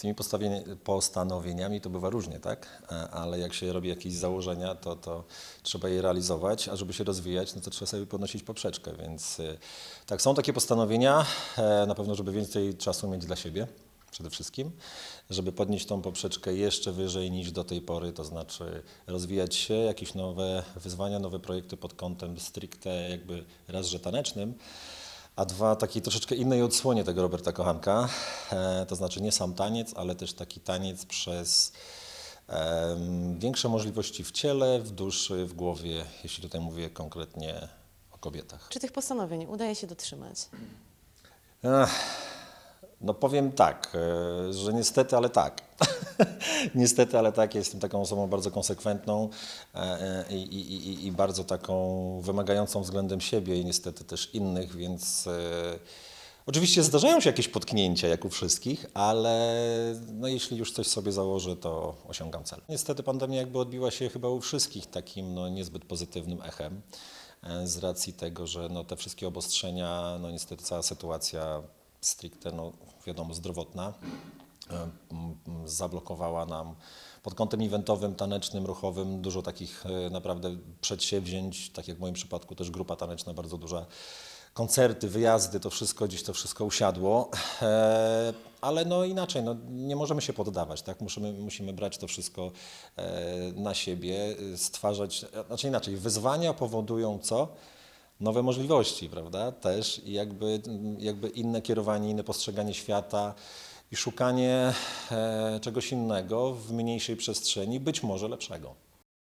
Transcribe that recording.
tymi postanowieniami to bywa różnie, tak? E, Ale jak się robi jakieś założenia, to, to trzeba je realizować, a żeby się rozwijać, no to trzeba sobie podnosić poprzeczkę, więc e, tak, są takie postanowienia, e, na pewno, żeby więcej czasu mieć dla siebie przede wszystkim, żeby podnieść tą poprzeczkę jeszcze wyżej niż do tej pory, to znaczy rozwijać się, jakieś nowe wyzwania, nowe projekty pod kątem stricte jakby raz, że tanecznym, a dwa, takiej troszeczkę innej odsłonie tego Roberta Kochanka, e, to znaczy nie sam taniec, ale też taki taniec przez większe możliwości w ciele, w duszy, w głowie, jeśli tutaj mówię konkretnie o kobietach. Czy tych postanowień udaje się dotrzymać? Ech, no powiem tak, e, że niestety, ale tak. niestety, ale tak. Jestem taką osobą bardzo konsekwentną e, e, i, i, i, bardzo taką wymagającą względem siebie i niestety też innych, więc oczywiście zdarzają się jakieś potknięcia, jak u wszystkich, ale no, jeśli już coś sobie założę, to osiągam cel. Niestety pandemia jakby odbiła się chyba u wszystkich takim no, niezbyt pozytywnym echem z racji tego, że no, te wszystkie obostrzenia, no niestety cała sytuacja stricte, no wiadomo, zdrowotna, e, zablokowała nam pod kątem eventowym, tanecznym, ruchowym dużo takich e, naprawdę przedsięwzięć, tak jak w moim przypadku też grupa taneczna bardzo duża, koncerty, wyjazdy, to wszystko gdzieś to wszystko usiadło, e, ale no inaczej, no, nie możemy się poddawać, tak? Musimy, musimy brać to wszystko na siebie, stwarzać, znaczy inaczej, wyzwania powodują co? Nowe możliwości, prawda? Też i jakby, jakby inne kierowanie, inne postrzeganie świata i szukanie e, czegoś innego w mniejszej przestrzeni, być może lepszego.